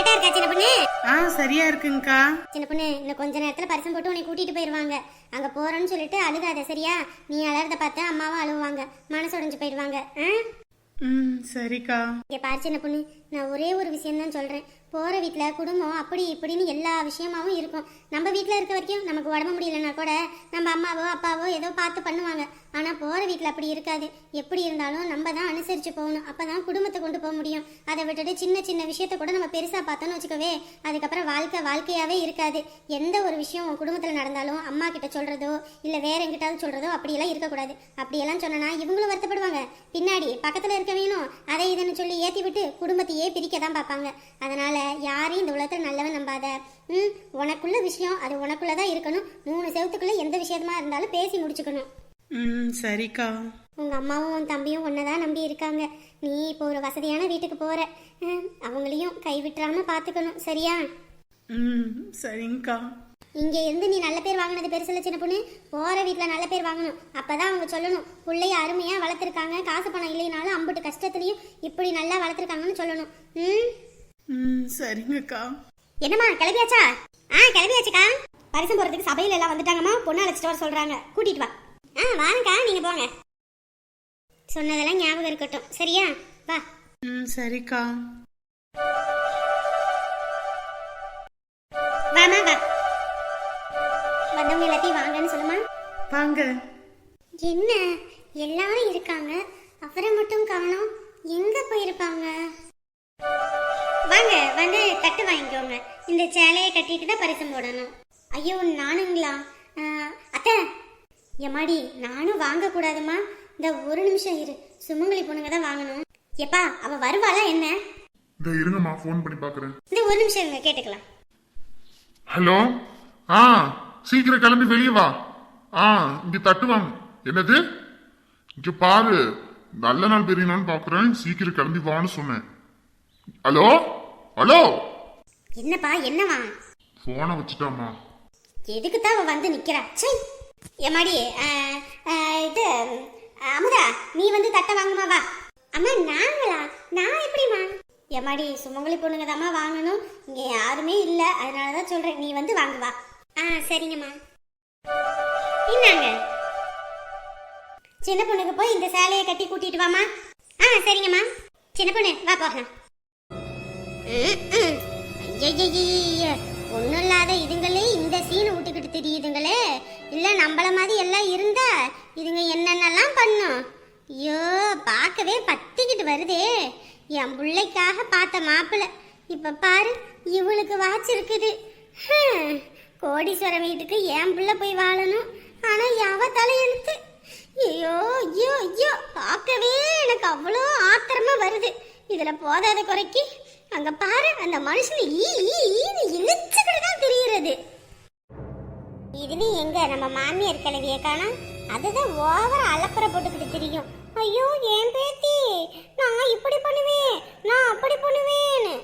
கரெக்டா இருக்கா சின்ன பொண்ணு? ஆ சரியா இருக்குங்கக்கா. சின்ன பொண்ணு இன்னும் கொஞ்ச நேரத்துல பரிசம் போட்டு உன்னை கூட்டிட்டு போயிருவாங்க. அங்க போறேன்னு சொல்லிட்டு அழுகாத சரியா? நீ அலறத பார்த்து அம்மாவும் அழுவாங்க மனசு உடைஞ்சு போயிடுவாங்க ஆ? ம் சரிக்கா. இங்க பாரு சின்ன பொண்ணு. நான் ஒரே ஒரு விஷயம் தான் சொல்றேன். போற வீட்ல குடும்பம் அப்படி இப்படின்னு எல்லா விஷயமாவும் இருக்கும். நம்ம வீட்ல இருக்க வரைக்கும் நமக்கு உடம்பு முடியலன்னா கூட நம்ம அம்மாவோ அப்பாவோ ஏதோ பார்த்து பண்ணுவாங்க. ஆனால் போகிற வீட்டில் அப்படி இருக்காது. எப்படி இருந்தாலும் நம்ம தான் அனுசரித்து போகணும். அப்போ தான் குடும்பத்தை கொண்டு போக முடியும். அதை விட்டுட்டு சின்ன சின்ன விஷயத்த கூட நம்ம பெருசாக பார்த்தோன்னு வச்சுக்கவே அதுக்கப்புறம் வாழ்க்கை வாழ்க்கையாகவே இருக்காது. எந்த ஒரு விஷயம் உன் குடும்பத்தில் நடந்தாலும் அம்மா கிட்ட சொல்கிறதோ இல்லை வேற எங்கிட்டாவது சொல்கிறதோ அப்படியெல்லாம் இருக்கக்கூடாது. அப்படியெல்லாம் சொன்னா இவங்களும் வருத்தப்படுவாங்க. பின்னாடி பக்கத்தில் இருக்க வேணும் அதை இதுன்னு சொல்லி ஏற்றி விட்டு குடும்பத்தையே பிரிக்க தான் பார்ப்பாங்க. அதனால் யாரையும் இந்த உலகத்தில் நல்லவன் நம்பாத. ம் உனக்குள்ள விஷயம் அது உனக்குள்ளே தான் இருக்கணும். மூணு செவத்துக்குள்ளே எந்த விஷயமா இருந்தாலும் பேசி முடிச்சுக்கணும். ம் சரிக்கா. உங்க அம்மாவும் உன் தம்பியும் தான் நம்பி இருக்காங்க. நீ இப்போ ஒரு வசதியான வீட்டுக்கு போற. ம், அவங்களையும் கைவிட்டுறாம பாத்துக்கணும். சரியா? ம் சரிங்கக்கா. இங்க இருந்து நீ நல்ல பேர் வாங்கினது பெருசுல சின்ன பொண்ணு. போற வீட்ல நல்ல பேர் வாங்கணும். அப்பதான் அவங்க சொல்லணும். பிள்ளைய அருமையா வளர்த்துருக்காங்க. காசு பணம் இல்லைனாலும் அம்புட்டு கஷ்டத்துலயும் இப்படி நல்லா வளர்த்துருக்காங்கன்னு சொல்லணும். ம்? ம் சரிங்கக்கா. என்னம்மா கிளம்பியாச்சா? ஆ கிளம்பியாச்சுக்கா. பரிசம் போறதுக்கு சபையில எல்லாம் வந்துட்டாங்கம்மா. பொண்ணு அழைச்சிட்டு வர சொல்றாங்க. கூட்டிட்டு வா. ஆ வாங்கக்கா நீங்க போங்க. சொன்னதெல்லாம் ஞாபகம் இருக்கட்டும். சரியா? வா. ம் சரிக்கா. வாமா வா. வந்தவங்க எல்லாத்தையும் வாங்கன்னு சொல்லுமா? வாங்க. என்ன? எல்லாரும் இருக்காங்க. அவரை மட்டும் காணோம். எங்க போயிருப்பாங்க? வாங்க வந்து தட்டு வாங்கிக்கோங்க. இந்த சேலையை கட்டிட்டு தான் பரிசம் போடணும். ஐயோ நானுங்களா? அத்தை எம்மாடி நானும் வாங்க கூடாதுமா இந்த ஒரு நிமிஷம் இரு. சுமங்கலி பொண்ணுங்க தான் வாங்கணும். எப்பா அவ வருவாளா என்ன? இந்த இருங்கம்மா ஃபோன் பண்ணி பார்க்குறேன் இந்த ஒரு நிமிஷம் இருங்க கேட்டுக்கலாம். ஹலோ? ஆ சீக்கிரம் கிளம்பி வெளியே வா. ஆ இங்க தட்டுவாங்க. என்னது? இங்க பாரு நல்ல நாள் பெரிய நாள் பார்க்குறேன் சீக்கிரம் கிளம்பி வான்னு சொன்னேன். ஹலோ? ஹலோ? என்னப்பா என்னவா ஃபோனை வச்சுட்டாம்மா. எதுக்கு தான் அவ வந்து நிக்கிறா? சை எம்மாடி இது அமுதா நீ வந்து தட்டை வாங்குமா வா. அம்மா நாங்களா? நான் எப்படிம்மா? எம்மாடி சுமங்கலி பொண்ணுங்க தாம்மா வாங்கணும். இங்கே யாருமே இல்லை. அதனால தான் சொல்கிறேன் நீ வந்து வாங்கு வா. ஆ சரிங்கம்மா. இன்னாங்க சின்ன பொண்ணுக்கு போய் இந்த சேலையை கட்டி கூட்டிட்டு வாமா ஆ சரிங்கம்மா. சின்ன பொண்ணு வா போகலாம். ஒன்றும் இல்லாத இதுங்களே இந்த சீனை விட்டுக்கிட்டு தெரியுதுங்களே. இல்லை நம்மள மாதிரி எல்லாம் இருந்தா இதுங்க என்னென்னலாம் பண்ணும்? ஐயோ பார்க்கவே பத்திக்கிட்டு வருதே. என் பிள்ளைக்காக பார்த்த மாப்பிள்ள இப்போ பாரு இவளுக்கு வாச்சிருக்குது கோடீஸ்வர வீட்டுக்கு என் பிள்ளை போய் வாழணும். ஆனால் யாவ தலையெழுத்து. ஐயோ ஐயோ ஐயோ பார்க்கவே எனக்கு அவ்வளோ ஆத்திரமா வருது. இதில் போதாத குறைக்கு. அங்கே பாரு அந்த மனுஷன் ஈ ஈ இதுலயும் எங்க? நம்ம மாமியார் கிளவிய காணோம். அதுதான் ஓவர அலப்பற போட்டுக்கிட்டு தெரியும். ஐயோ ஏன் பேத்தி? நான் இப்படி பண்ணுவேன். நான் அப்படி பண்ணுவேன்னு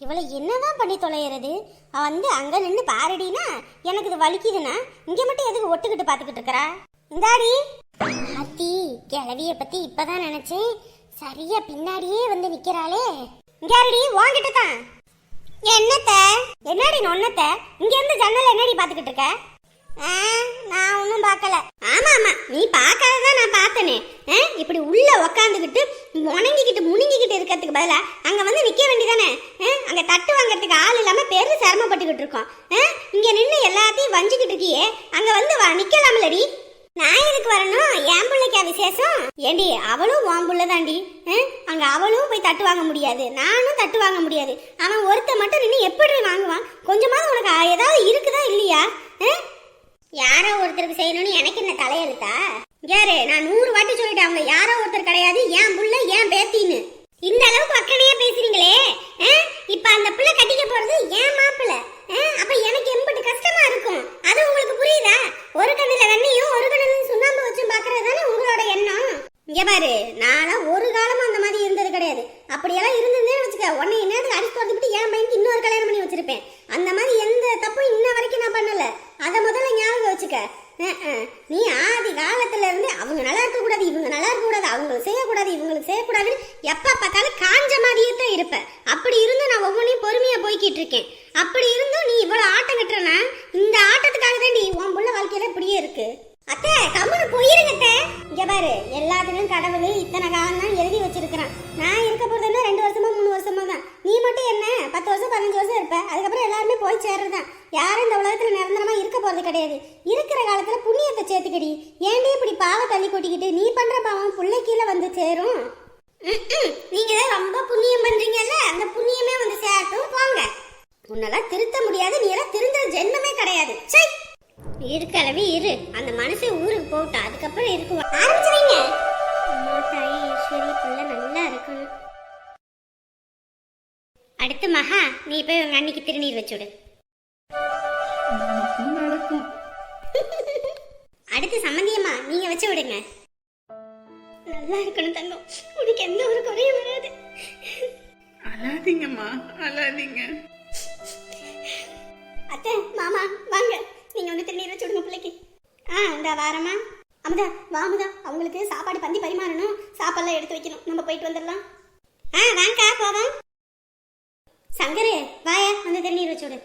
இவளை என்னதான் பண்ணி தொலைகிறது? வந்து அங்க நின்று பாரடினா எனக்கு இது வலிக்குதுன்னா இங்க மட்டும் எதுக்கு ஒட்டுக்கிட்டு பாத்துக்கிட்டு இருக்கறா? இந்தாடி. அத்தி கிளவிய பத்தி இப்பதான் நினைச்சேன். சரியா பின்னாடியே வந்து நிக்கிறாளே. இங்காரடி வாங்கிட்டு தான் என்னத்த? என்னடி நொன்னத்த இங்க இருந்து ஜன்னல் என்னடி பாத்துக்கிட்டு இருக்க? நான் ஒன்றும் பார்க்கல. ஆமா ஆமா. நீ பார்க்காததான் நான் பார்த்தனே. ஆ, இப்படி உள்ள உக்காந்துக்கிட்டு முணங்கிக்கிட்டு முணுங்கிக்கிட்டு இருக்கிறதுக்கு பதிலாக அங்கே வந்து நிற்க வேண்டியதானே? ஆ, அங்க தட்டு வாங்குறதுக்கு ஆள் இல்லாமல் பெரு சிரமப்பட்டுக்கிட்டு இருக்கோம். ஆ, இங்க நின்று எல்லாத்தையும் வஞ்சிக்கிட்டு இருக்கியே. அங்கே வந்து வா நிக்கலாம்லடி நான் எதுக்கு வரணும்? என் பிள்ளைக்கா விசேஷம்? ஏண்டி அவளும் உன் புள்ள தாண்டி அங்க அவளும் போய் தட்டு வாங்க முடியாது. நானும் தட்டு வாங்க முடியாது. அவன் ஒருத்த மட்டும் நின்று எப்படி வாங்குவான்? கொஞ்சமாவது உனக்கு அ- ஏதாவது இருக்குதா இல்லையா? ஆ? யாரோ ஒருத்தருக்கு செய்யணும்னு எனக்கு என்ன தலையெழுத்தா? யாரு? நான் நூறு வாட்டி சொல்லிட்டேன் அவங்க யாரோ ஒருத்தர் கிடையாது என் புள்ள ஏன் பேத்தின்னு. இந்த அளவுக்கு அக்கறையா பேசுறீங்களே இப்ப அந்த புள்ள அவங்களுக்கு செய்யக்கூடாது இவங்களுக்கு செய்யக்கூடாதுன்னு எப்போ பார்த்தாலும் காஞ்ச மாதிரியே தான் இருப்பேன் அப்படி இருந்தும் நான் ஒவ்வொன்றையும் பொறுமையாக போய்கிட்டு இருக்கேன். அப்படி இருந்தும் நீ இவ்வளோ ஆட்டம் கட்டுறனா? இந்த ஆட்டத்துக்காக தான் நீ உன் புள்ள வாழ்க்கையில இப்படியே இருக்குது அத்தை கம்முனு போயிருங்க அத்தை. இங்க பாரு எல்லாத்துலயும் கடவுள் இத்தனை காலம் தான் எழுதி வச்சிருக்கிறான். நான் இருக்க போறது என்ன ரெண்டு வருஷமா மூணு வருஷமா தான். நீ மட்டும் என்ன? பத்து வருஷம் பதினஞ்சு வருஷம் இருப்ப. அதுக்கப்புறம் எல்லாருமே போய் சேர்றதுதான் யாரும் இந்த உலகத்துல நிரந்தரமா இருக்க போறது கிடையாது. இருக்கிற காலத்துல புண்ணியத்தை சேர்த்துக்கடி. ஏன்டி இப்படி பாவ தள்ளி கொட்டிக்கிட்டு நீ பண்ற பாவம் புள்ளை கீழே வந்து சேரும்? ம்ம். நீங்க தான் ரொம்ப புண்ணியம் பண்றீங்கல்ல? அந்த புண்ணியமே வந்து சேரட்டும். போங்க. உன்னெல்லாம் திருத்த முடியாது. நீ எல்லாம் திருந்த ஜென்மமே கிடையாது. சை! இருக்களவே இரு. அந்த மனசு ஊருக்கு போகட்டும். அதுக்கப்புறம் இருக்கு ஆரம்பிச்சிருங்க. அம்மா தாய் ஈஸ்வரி புள்ள நல்லா இருக்கணும். அடுத்து மகா நீ போய் உங்க அன்னைக்கு திருநீர் வச்சுடு நடக்கும் அடுத்து சம்மந்தியம்மா நீங்க வச்சு விடுங்க. நல்லா இருக்கணும் தங்கம். உனக்கு எந்த ஒரு குறையும் வராது. அழாதீங்கம்மா அழாதீங்க. அத்தை மாமா வாங்க. நீங்க வந்து திருநீர் வச்சு விடுங்க பிள்ளைக்கு. ஆ இந்த வாரமா அமுதா வாமுதா அவங்களுக்கு சாப்பாடு பந்தி பரிமாறணும். சாப்பாடுலாம் எடுத்து வைக்கணும். நம்ம போயிட்டு வந்துடலாம். ஆ வாங்கக்கா போவோம். சங்கரு வாயா வந்து திருநீர் வச்சுடு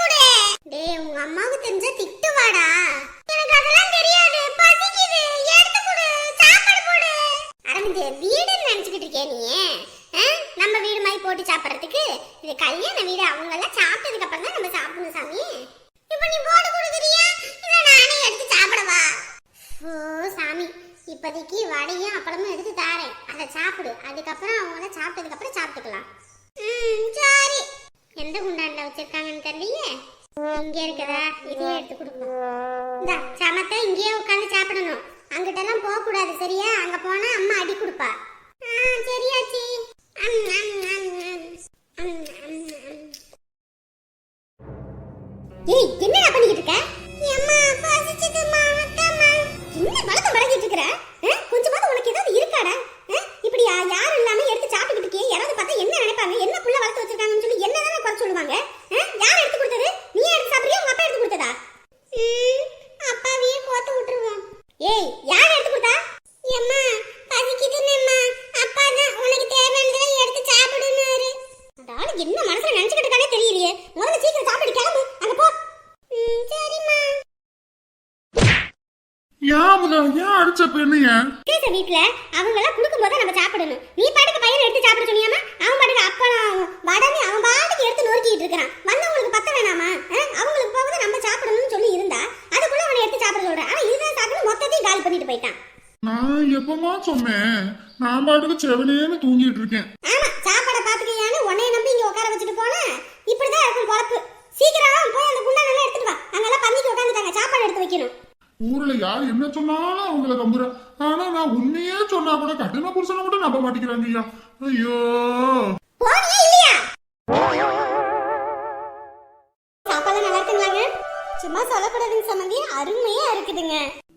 விடு டேய் உங்க அம்மாவுக்கு தெரிஞ்ச திட்டுவாடா. எனக்கு அதெல்லாம் தெரியாது. பசிக்குது. எடுத்து கொடு. சாப்பாடு போடு. அரவிந்த் வீடு நினைச்சுக்கிட்டு இருக்கே நீ ஆ? நம்ம வீடு மாதிரி போட்டு சாப்பிட்றதுக்கு இது கல்யாண வீடு அவங்க எல்லாம் சாப்பிட்டதுக்கு அப்புறம் தான் நம்ம சாப்பிடணும் சாமி. இப்போ நீ போட்டு கொடுக்குறியா? இல்லை நானே எடுத்து சாப்பிடவா? ஓ சாமி. இப்போதைக்கு வடையும் அப்பளமும் எடுத்து தாரேன். அதை சாப்பிடு. அதுக்கப்புறம் அவங்கள சாப்பிட்டதுக்கு அப்புறம் சாப்பிட்டுக்கலாம். ம் சரி. எந்த குண்டாண்ட வச்சிருக்காங்கன்னு தெரியலையே? இங்கே இருக்கிறதா இதையே எடுத்து கொடுப்போம். இந்த சமத்தை இங்கேயே உட்காந்து சாப்பிடணும். அங்கிட்டெல்லாம் போகக்கூடாது சரியா? அங்கே போனால் அம்மா அடி கொடுப்பா. હા ચેરિયા அவங்க எல்லாம் கொடுக்கும்போது நம்ம சாப்பிடணும். நீ பாட்டுக்கு பையன் எடுத்து சாப்பிட சொன்னியாமா அவன் பாட்டுக்கு அப்பளம் வடனே அவன் பாட்டுக்கு எடுத்து நொறுக்கிட்டு இருக்கிறான். வந்தவங்களுக்கு பத்த வேணாமா? அவங்களுக்கு போகுது நம்ம சாப்பிடணும்னு சொல்லி இருந்தா அதுக்குள்ள அவனை எடுத்து சாப்பிட சொல்றேன். ஆனா இதுதான் சாப்பிட்டு மொத்தத்தையும் காலி பண்ணிட்டு போயிட்டான். நான் எப்பமா சொன்னேன்? நான் பாட்டுக்கு செவனேன்னு தூங்கிட்டு இருக்கேன். ஆமா சாப்பாடை பாத்துக்கியான்னு உன்னைய நம்பி இங்க உட்கார வச்சுட்டு போனா இப்படிதான் இருக்கும் பொழப்பு சீக்கிரம் போய் அந்த குண்டா நல்லா எடுத்துட்டு வா. அங்கெல்லாம் பந்திக்கு உட்காந்துட்டாங்க சாப்பாடு எடுத்து வைக்கணும். ஊர்ல யார் என்ன சொன்னாலும் அவங்கள நம்புறேன் ஆனா நான் உண்மையே சொன்னா கூட கட்டின புருஷனை கூட நம்ப மாட்டேங்கிறாங்க ஐயா. ஐயோ. சும்மா சொல்லக்கூடாதுங்க சம்மந்தி. அருமையா இருக்குதுங்க.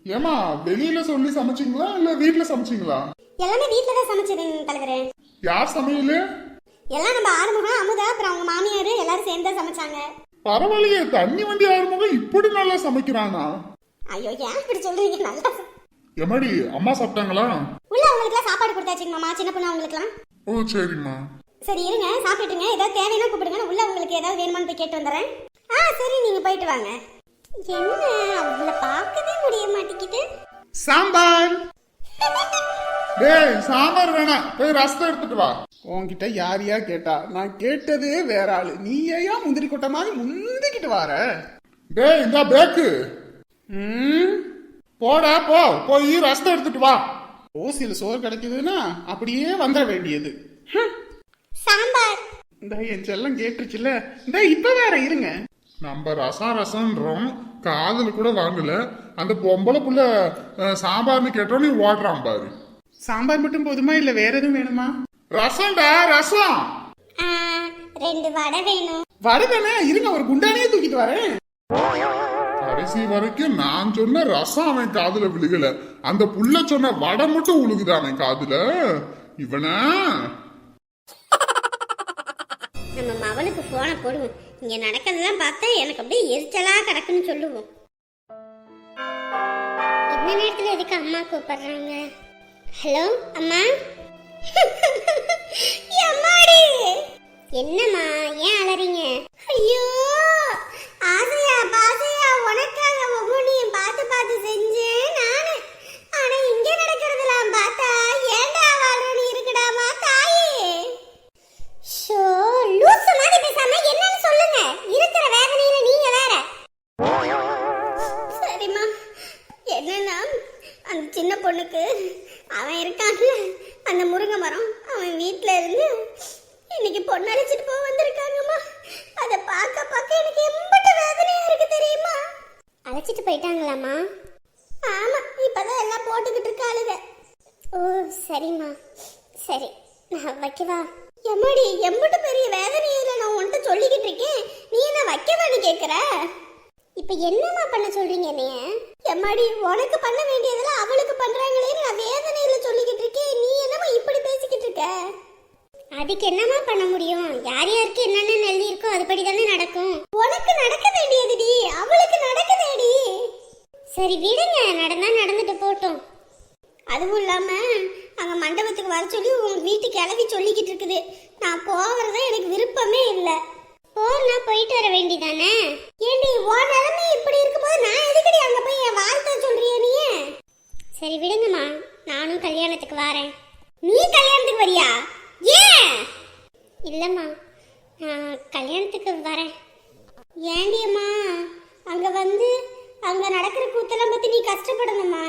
ஏமா வெளியில சொல்லி சமைச்சீங்களா இல்ல வீட்ல சமைச்சீங்களா? எல்லாமே வீட்ல தான் சமைச்சதுங்க தலைவரே. யார் சமையல்? எல்லாம் நம்ம ஆறுமுகம் அமுதா அப்புறம் அவங்க மாமியார் எல்லாரும் சேர்ந்து சமைச்சாங்க. பரவாயில்லையே தண்ணி வண்டி ஆறுமுகம் இப்படி நல்லா சமைக்கிறானா? ஐயோ ஏன் இப்படி சொல்றீங்க? நல்லா எமாடி அம்மா சாப்பிட்டாங்களா? உள்ள அவங்களுக்குலாம் சாப்பாடு கொடுத்தாச்சுங்க மாமா சின்ன பொண்ணு அவங்களுக்குலாம் ஓ சரிம்மா. சரி இருங்க சாப்பிட்டுட்டுங்க. ஏதாவது தேவைன்னா கூப்பிடுங்க. உள்ள உங்களுக்கு ஏதாவது வேணுமான்னு போய் கேட்டு வந்துடுறேன் ஆ சரி நீங்க போயிட்டு வாங்க. என்ன? அவங்கள பார்க்கவே முடிய மாட்டேங்குது. சாம்பார்! டேய் சாம்பார் வேணாம். போய் ரசத்தை எடுத்துட்டு வா. உன்கிட்ட யார் யார் கேட்டா? நான் கேட்டதே வேற ஆளு. நீ ஏன் முந்திரி கொட்ட மாதிரி முந்திக்கிட்டு வார டேய் இந்த பேக்கு போடா போ. போய் ரசத்தை எடுத்துட்டு வா. ஓசியில் சோறு கிடைக்குதுன்னா அப்படியே வந்துட வேண்டியது. சாம்பார். இந்த என் செல்லம் கேட்டுருச்சுல இந்த இப்ப வேற இருங்க. நம்ம ரசம் ரசம்ன்றோம். காதுல கூட வாங்கல. அந்த பொம்பளை புள்ள சாம்பார்னு கேட்டோன்னே ஓடுறான் பாரு. சாம்பார் மட்டும் போதுமா இல்ல வேற எதுவும் வேணுமா? ரசம்டா ரசம். ரெண்டு வடை வேணும். வருதானே இருங்க ஒரு குண்டானையே தூக்கிட்டு வரேன். கடைசி வரைக்கும் நான் சொன்ன ரசம் அவன் காதுல விழுகல. அந்த புள்ள சொன்ன வடை மட்டும் உழுகுது அவன் காதுல. இவனா? நம்ம மவனுக்கு போனை போடுவோம். இங்க நடக்கிறதெல்லாம் பார்த்தா எனக்கு அப்படியே எரிச்சலா கிடக்குன்னு சொல்லுவோம். என்ன நேரத்துல எதுக்கு அம்மா கூப்பிடுறாங்க? ஹலோ அம்மா? எம்மாடி என்னம்மா ஏன் அலறீங்க? ஐயோ எனக்கு எம்பட்ட வேதனையா இருக்கு தெரியுமா? அழைச்சிட்டு போயிட்டாங்களாம்மா? ஆமா இப்பதான் எல்லாம் போட்டுக்கிட்டு இருக்காளுங்க ஓ சரிம்மா. சரி நான் வைக்கவா? எம்மாடி எம்பட்டு பெரிய வேதனையில நான் உன்கிட்ட சொல்லிக்கிட்டு இருக்கேன். நீ என்ன வைக்கவான்னு கேக்குற? இப்ப என்னம்மா பண்ண சொல்றீங்க நீ எம்மாடி உனக்கு பண்ண வேண்டியதெல்லாம் அவளுக்கு பண்றாங்களேன்னு நான் வேதனையில சொல்லிக்கிட்டு இருக்கேன். நீ என்னம்மா இப்படி பேசிக்கிட்டு இருக்க? அதுக்கு என்னம்மா பண்ண முடியும்? யார் யாருக்கு என்னென்ன நெல்லி இருக்கோ அதுபடி தானே நடக்கும். உனக்கு நடக்க வேண்டியதுடி. அவளுக்கு நடக்குதேடி. சரி விடுங்க. நடந்தா நடந்துட்டு போட்டோம். அதுவும் இல்லாம அங்க மண்டபத்துக்கு வர சொல்லி உங்க வீட்டு கிளவி சொல்லிக்கிட்டு இருக்குது. நான் போகிறதா எனக்கு விருப்பமே இல்லை. போனா போயிட்டு வர வேண்டிதானே? ஏண்டி உன் நிலைமை இப்படி இருக்கும்போது நான் எதுக்கடி அங்க போய் என் வாழ்த்த சொல்றிய நீ சரி விடுங்கம்மா. நானும் கல்யாணத்துக்கு வரேன். நீ கல்யாணத்துக்கு வரியா? இல்லைம்மா. நான் கல்யாணத்துக்கு வரேன். ஏண்டியம்மா அங்கே வந்து அங்கே நடக்கிற கூத்தெல்லாம் பற்றி நீ கஷ்டப்படணுமா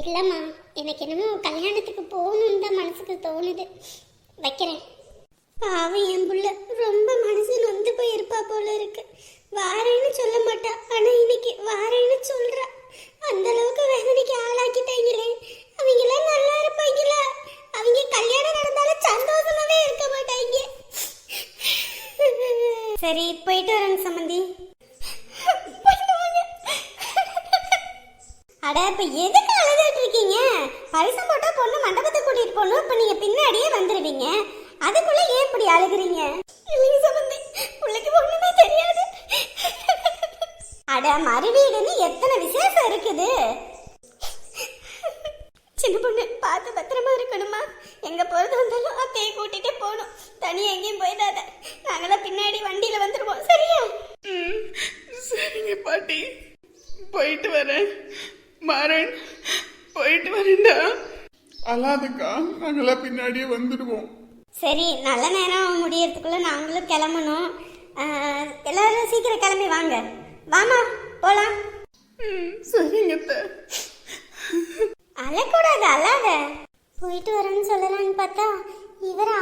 இல்லைம்மா எனக்கு என்னமோ கல்யாணத்துக்கு போகணுன்னு தான் மனசுக்கு தோணுது. வைக்கிறேன். பாவம் என் புள்ள ரொம்ப மனசு நொந்து போயிருப்பா போல இருக்கு. வாரேன்னு சொல்ல மாட்டா. ஆனா இன்னைக்கு வாரேன்னு சொல்றா. அந்த அளவுக்கு வேதனைக்கு ஆளாக்கிட்டாங்களே அவங்க எல்லாம் நல்லா இருப்பாங்களா அவங்க கல்யாணம் நடந்தாலும் சந்தோஷமாவே இருக்க மாட்டாங்க சரி போயிட்டு வரேங்க சம்மந்தி அட இப்ப எதுக்கு அழுதுட்டு இருக்கீங்க பரிசம் போட்டா பொண்ணு மண்டபத்தை இப்ப நீங்க பின்னாடியே வந்துருவீங்க. அதுக்குள்ள ஏன் இப்படி அழுகுறீங்க? இல்லைங்க சம்பந்தி பிள்ளைக்கு ஒண்ணுமே தெரியாது. அட மறுவீடுன்னு எத்தனை விசேஷம் இருக்குது? சின்ன பொண்ணு பார்த்து பத்திரமா இருக்கணுமா? எங்க போறது வந்தாலும் அத்தையை கூட்டிட்டு போகணும். தனியா எங்கேயும் போயிடாத. நாங்களாம் பின்னாடி வண்டியில வந்துருவோம் சரியா? ம், சரிங்க பாட்டி. போயிட்டு வரேன். மாறன் போயிட்டு வரேன்டா. அழாதுக்கா. நாங்களாம் பின்னாடியே வந்துடுவோம். சரி நல்ல நேரம் முடியறதுக்குள்ள நாங்களும் கிளம்பணும். எல்லாரும் சீக்கிரம் கிளம்பி வாங்க. வாமா போலாம். சரிங்க. அழக்கூடாது அழாத. போயிட்டு வரேன்னு சொல்லலாம்னு பார்த்தா இவர்